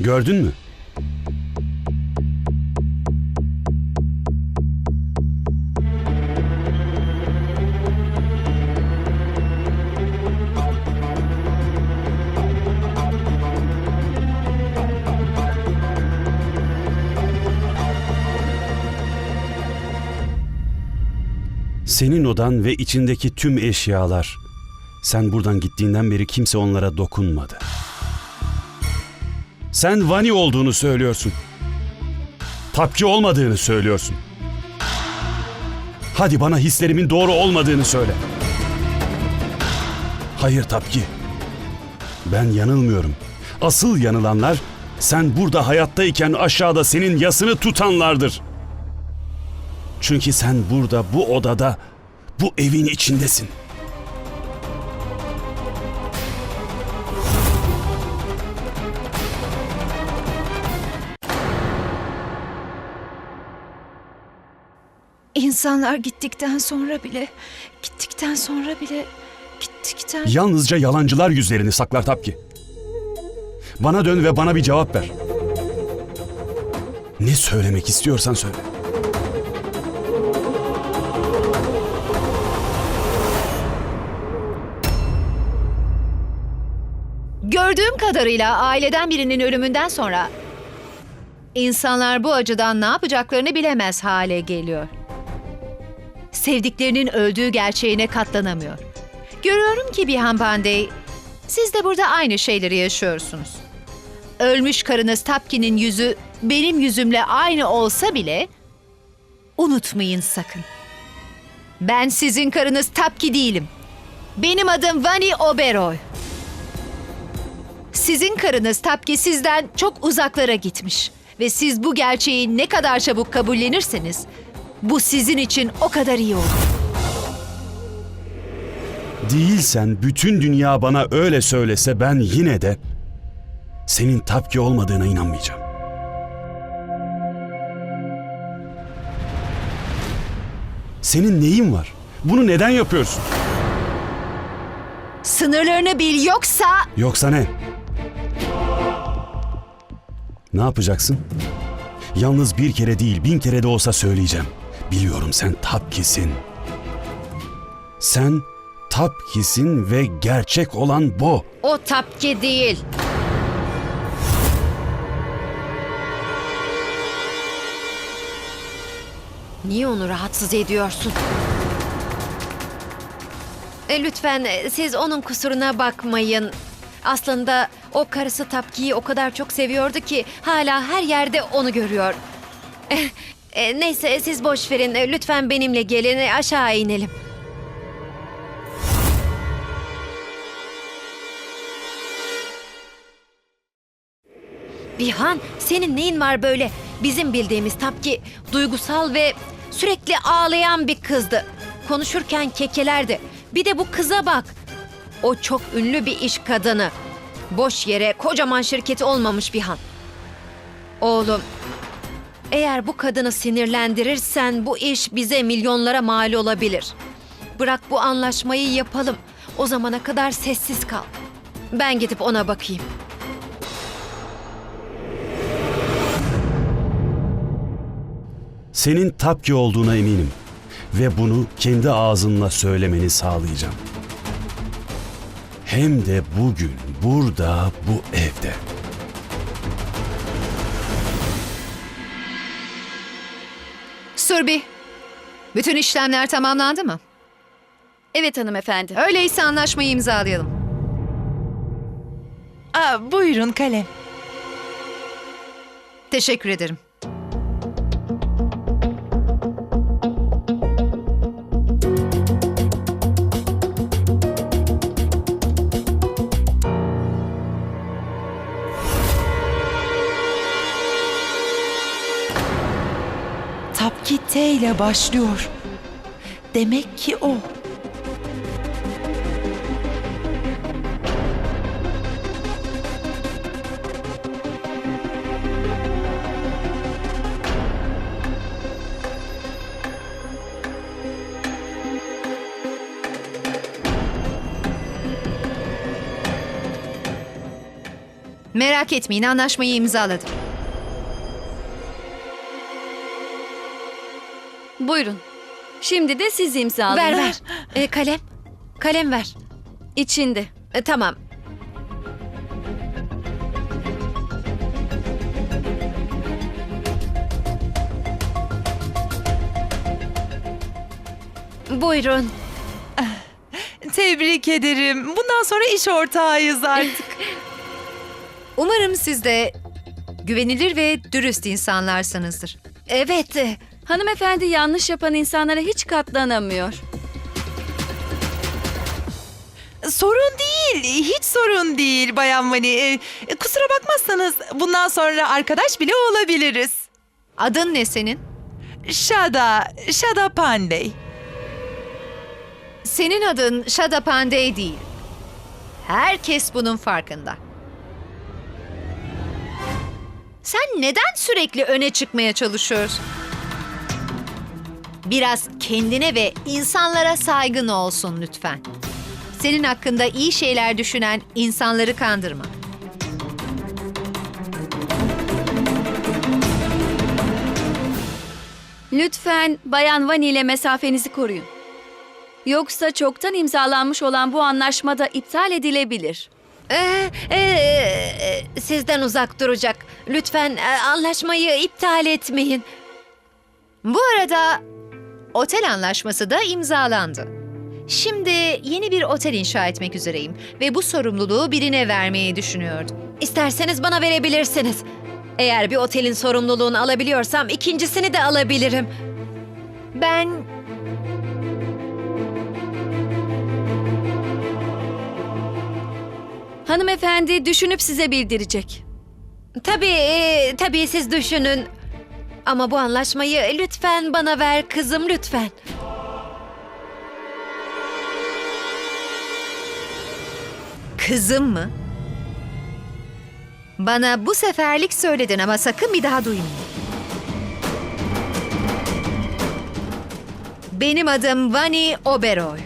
Gördün mü? Senin odan ve içindeki tüm eşyalar. Sen buradan gittiğinden beri kimse onlara dokunmadı. Sen Vani olduğunu söylüyorsun. Tapki olmadığını söylüyorsun. Hadi bana hislerimin doğru olmadığını söyle. Hayır Tapki. Ben yanılmıyorum. Asıl yanılanlar sen burada hayattayken aşağıda senin yasını tutanlardır. Çünkü sen burada bu odada, bu evin içindesin. İnsanlar gittikten sonra bile, gittikten sonra bile, gittikten... Yalnızca yalancılar yüzlerini saklar Tapki. Bana dön ve bana bir cevap ver. Ne söylemek istiyorsan söyle. Gördüğüm kadarıyla aileden birinin ölümünden sonra insanlar bu acıdan ne yapacaklarını bilemez hale geliyor. Sevdiklerinin öldüğü gerçeğine katlanamıyor. Görüyorum ki Bihan Pandey, siz de burada aynı şeyleri yaşıyorsunuz. Ölmüş karınız Tapki'nin yüzü benim yüzümle aynı olsa bile unutmayın sakın. Ben sizin karınız Tapki değilim. Benim adım Vani Oberoy. Sizin karınız Tapki sizden çok uzaklara gitmiş. Ve siz bu gerçeği ne kadar çabuk kabullenirseniz bu sizin için o kadar iyi olur. Değilsen bütün dünya bana öyle söylese ben yine de senin Tapki olmadığına inanmayacağım. Senin neyin var? Bunu neden yapıyorsun? Sınırlarını bil yoksa Yoksa ne? Ne yapacaksın? Yalnız bir kere değil bin kere de olsa söyleyeceğim. Biliyorum sen Tapki'sin. Sen Tapki'sin ve gerçek olan bu. o Tapki değil. Niye onu rahatsız ediyorsun? E, lütfen e, siz onun kusuruna bakmayın. Aslında o karısı Tapki'yi o kadar çok seviyordu ki hala her yerde onu görüyor. E, neyse siz boş verin. E, Lütfen benimle gelin e, aşağı inelim. Bihan senin neyin var böyle? Bizim bildiğimiz Tapki duygusal ve sürekli ağlayan bir kızdı. Konuşurken kekelerdi. Bir de bu kıza bak. O çok ünlü bir iş kadını. Boş yere kocaman şirketi olmamış Bihan. Oğlum, eğer bu kadını sinirlendirirsen bu iş bize milyonlara mal olabilir. Bırak bu anlaşmayı yapalım. O zamana kadar sessiz kal. Ben gidip ona bakayım. Senin Tapki olduğuna eminim. Ve bunu kendi ağzınla söylemeni sağlayacağım. Hem de bugün, burada, bu evde. Surbi, bütün işlemler tamamlandı mı? Evet hanımefendi. Öyleyse anlaşmayı imzalayalım. Aa, buyurun kalem. Teşekkür ederim. Sapki T ile başlıyor. Demek ki o. Merak etmeyin anlaşmayı imzaladım. Buyurun. Şimdi de siz imzalayın. Ver ver. E, kalem. Kalem ver. İçinde. E, tamam. Buyurun. Tebrik ederim. Bundan sonra iş ortağıyız artık. Umarım siz de güvenilir ve dürüst insanlarsınızdır. Evet. E, Hanımefendi yanlış yapan insanlara hiç katlanamıyor. sorun değil. Hiç sorun değil Bayan Mani. Ee, kusura bakmazsanız bundan sonra arkadaş bile olabiliriz. Adın ne senin? Şada, Şada Pandey. Senin adın Shada Pandey değil. Herkes bunun farkında. Sen neden sürekli öne çıkmaya çalışıyorsun? Biraz kendine ve insanlara saygın olsun lütfen. Senin hakkında iyi şeyler düşünen insanları kandırma. Lütfen Bayan Vani ile mesafenizi koruyun. Yoksa çoktan imzalanmış olan bu anlaşma da iptal edilebilir. e, e, e, sizden uzak duracak. Lütfen e, anlaşmayı iptal etmeyin. Bu arada otel anlaşması da imzalandı. Şimdi yeni bir otel inşa etmek üzereyim ve bu sorumluluğu birine vermeyi düşünüyordum. İsterseniz bana verebilirsiniz. Eğer bir otelin sorumluluğunu alabiliyorsam ikincisini de alabilirim. Ben Hanımefendi düşünüp size bildirecek. Tabii, e, tabii siz düşünün. Ama bu anlaşmayı lütfen bana ver kızım lütfen. Kızım mı? Bana bu seferlik söyledin ama sakın bir daha duymayayım. Benim adım Vani Oberoy.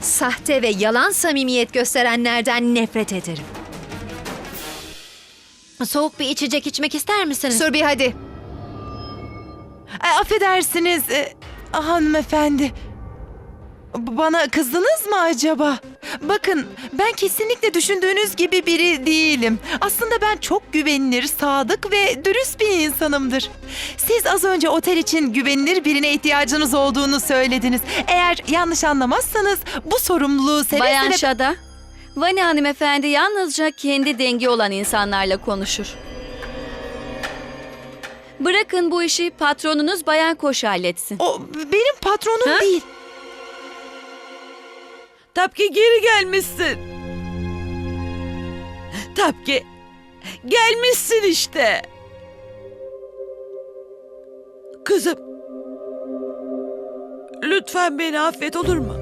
Sahte ve yalan samimiyet gösterenlerden nefret ederim. Soğuk bir içecek içmek ister misiniz? Surbi hadi. Ay, affedersiniz e, hanımefendi. Bana kızdınız mı acaba? Bakın ben kesinlikle düşündüğünüz gibi biri değilim. Aslında ben çok güvenilir, sadık ve dürüst bir insanımdır. Siz az önce otel için güvenilir birine ihtiyacınız olduğunu söylediniz. Eğer yanlış anlamazsanız bu sorumluluğu seve Bayan seve... Şada, Vani hanımefendi yalnızca kendi dengi olan insanlarla konuşur. Bırakın bu işi patronunuz Bayan Koş halletsin. O benim patronum Ha? değil. Tapki geri gelmişsin. Tapki gelmişsin işte. Kızım. Lütfen beni affet olur mu?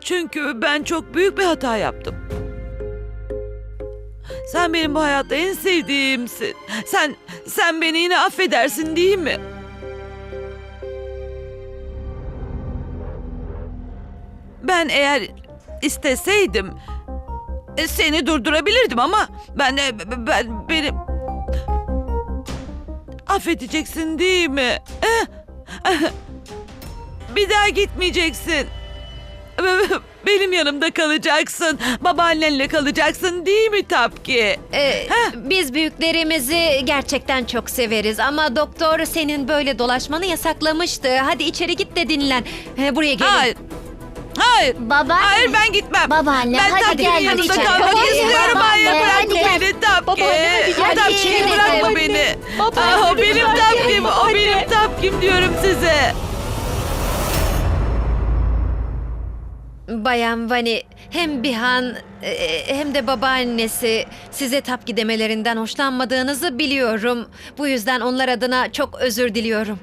Çünkü ben çok büyük bir hata yaptım. Sen benim bu hayatta en sevdiğimsin. Sen sen beni yine affedersin değil mi? Ben eğer isteseydim e, seni durdurabilirdim ama ben ben beni affedeceksin değil mi? Eh? Bir daha gitmeyeceksin. Benim yanımda kalacaksın. Babaannenle kalacaksın değil mi Tapki? Ee, biz büyüklerimizi gerçekten çok severiz ama doktor senin böyle dolaşmanı yasaklamıştı. Hadi içeri git de dinlen. Ee, buraya gelin. Hayır. Hayır. Babaanne. Hayır ben gitmem. Babaanne, ben hadi Tapki'nin gel, hadi yanında içeri. kalmak Babaanne, istiyorum. Hayır babaanne, bırakma hadi beni Tapki. Babaanne, hadi gel, Tapki içeri bırakma gel. beni. Babaanne, Ah, o benim lütfen Tapkim. gelme, O benim Tapkim diyorum size. Bayan Vani hem Bihan e, hem de babaannesi size tapki demelerinden hoşlanmadığınızı biliyorum. Bu yüzden onlar adına çok özür diliyorum.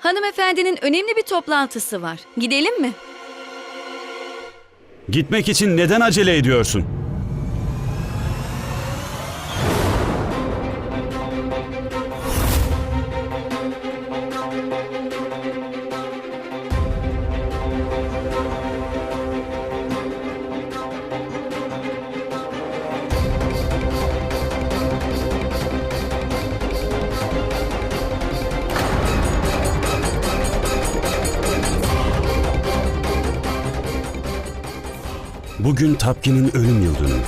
Hanımefendinin önemli bir toplantısı var. Gidelim mi? Gitmek için neden acele ediyorsun? Bugün Tapki'nin ölüm yıl dönümü.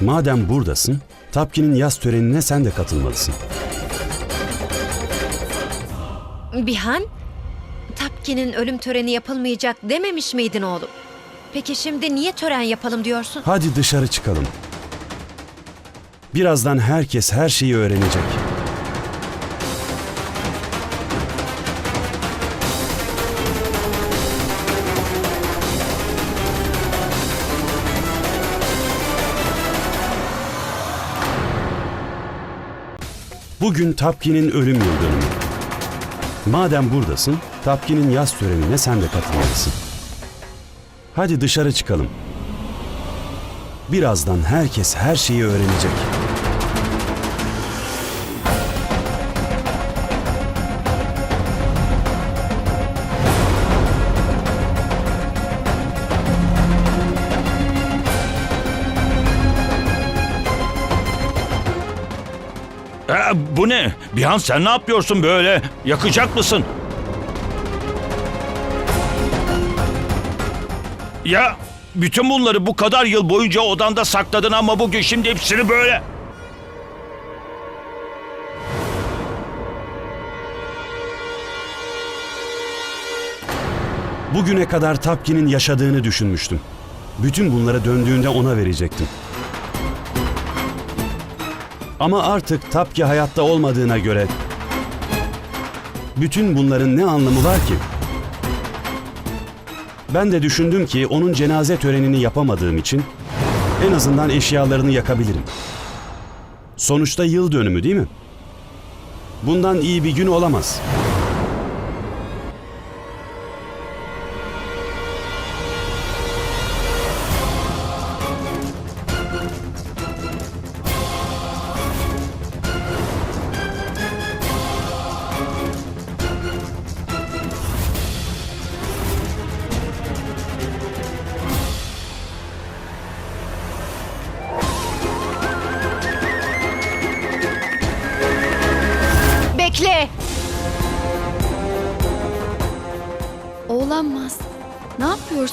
Madem buradasın, Tapki'nin yaz törenine sen de katılmalısın. Bihan, Tapki'nin ölüm töreni yapılmayacak dememiş miydin oğlum? Peki şimdi niye tören yapalım diyorsun? Hadi dışarı çıkalım. Birazdan herkes her şeyi öğrenecek. Bugün Tapki'nin ölüm yıl dönümü. Madem buradasın, Tapki'nin yaz törenine sen de katılmalısın. Hadi dışarı çıkalım. Birazdan herkes her şeyi öğrenecek. Bu ne? Bihan sen ne yapıyorsun böyle? Yakacak mısın? Ya bütün bunları bu kadar yıl boyunca odanda sakladın ama bugün şimdi hepsini böyle... Bugüne kadar Tapki'nin yaşadığını düşünmüştüm. Bütün bunlara döndüğünde ona verecektim. Ama artık Tapki hayatta olmadığına göre bütün bunların ne anlamı var ki? Ben de düşündüm ki onun cenaze törenini yapamadığım için en azından eşyalarını yakabilirim. Sonuçta yıl dönümü değil mi? Bundan iyi bir gün olamaz.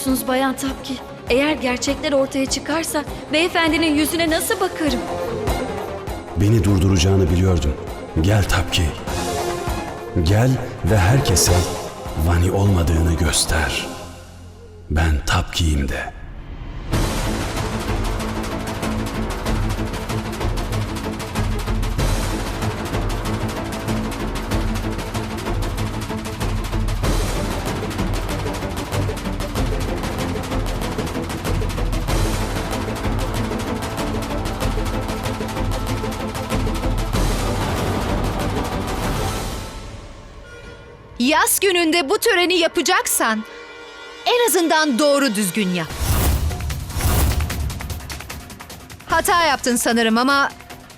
Yapıyorsunuz Bayan Tapki? Eğer gerçekler ortaya çıkarsa beyefendinin yüzüne nasıl bakarım? Beni durduracağını biliyordum. Gel Tapki. Gel ve herkese Vani olmadığını göster. Ben Tapki'yim de. Yaz gününde bu töreni yapacaksan en azından doğru düzgün yap. Hata yaptın sanırım ama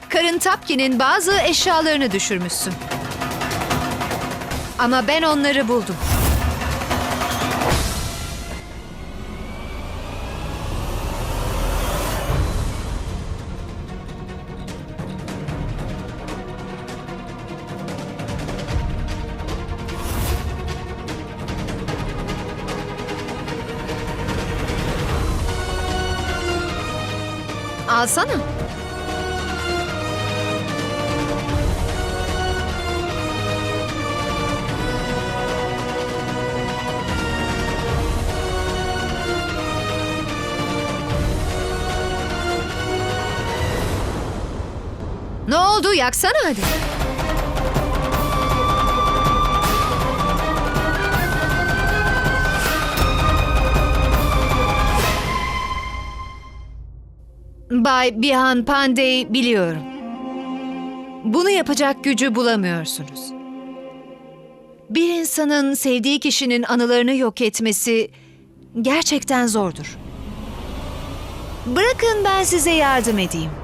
karın Tapki'nin bazı eşyalarını düşürmüşsün. Ama ben onları buldum. Ne oldu? Yaksana hadi. Bay Bihan Pandey biliyorum. Bunu yapacak gücü bulamıyorsunuz. Bir insanın sevdiği kişinin anılarını yok etmesi gerçekten zordur. Bırakın ben size yardım edeyim.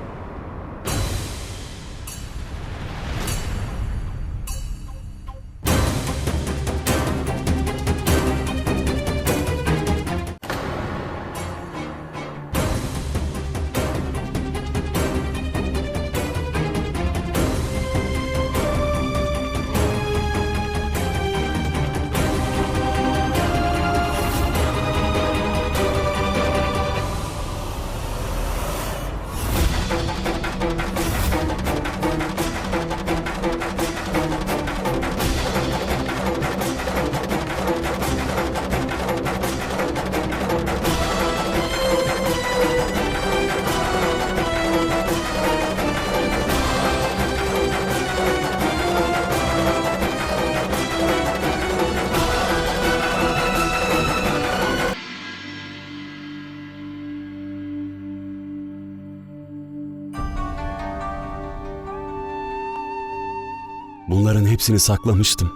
Hepsini saklamıştım.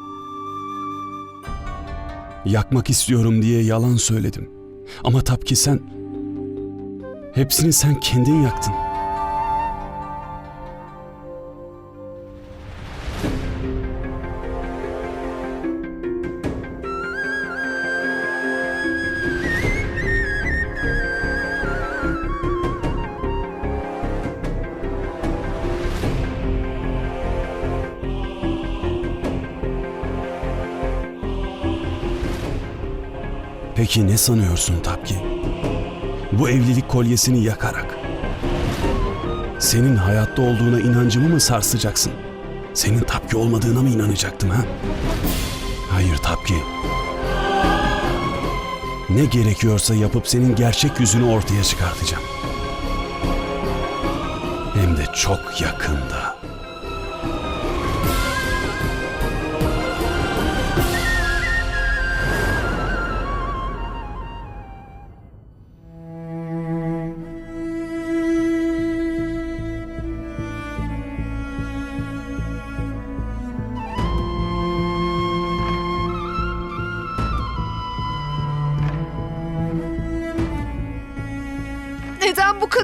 Yakmak istiyorum diye yalan söyledim. Ama Tapki sen... Hepsini sen kendin yaktın. Peki ne sanıyorsun Tapki? Bu evlilik kolyesini yakarak senin hayatta olduğuna inancımı mı sarsacaksın? Senin Tapki olmadığına mı inanacaktım ha? Hayır Tapki. Ne gerekiyorsa yapıp senin gerçek yüzünü ortaya çıkartacağım. Hem de çok yakında.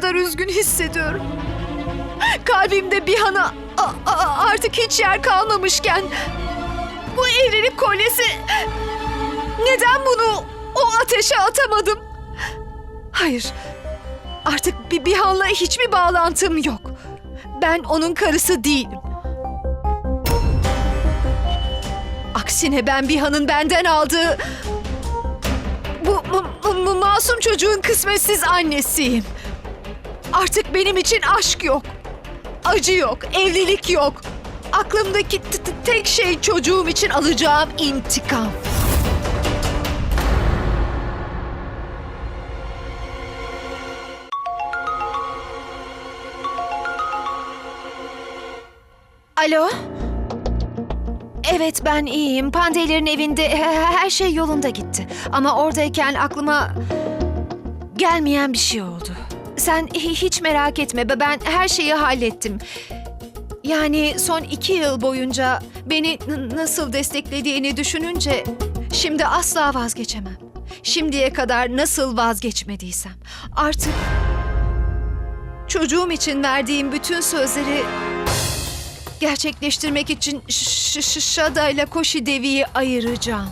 Kadar üzgün hissediyorum? Kalbimde bir hana artık hiç yer kalmamışken bu evlilik kolyesi neden bunu o ateşe atamadım? Hayır. Artık bir Bihan'la hiçbir bağlantım yok. Ben onun karısı değilim. Aksine ben Bihan'ın benden aldığı bu, bu, bu- bu masum çocuğun kısmetsiz annesiyim. Artık benim için aşk yok. Acı yok, evlilik yok. Aklımdaki tek şey çocuğum için alacağım intikam. Alo? Evet ben iyiyim. Pandeylerin evinde he- her şey yolunda gitti. Ama oradayken aklıma gelmeyen bir şey oldu. Sen hi- hiç merak etme. be- Ben her şeyi hallettim. Yani son iki yıl boyunca beni nasıl desteklediğini düşününce şimdi asla vazgeçemem. Şimdiye kadar nasıl vazgeçmediysem artık çocuğum için verdiğim bütün sözleri gerçekleştirmek için Şada ile Koşi Devi'yi ayıracağım.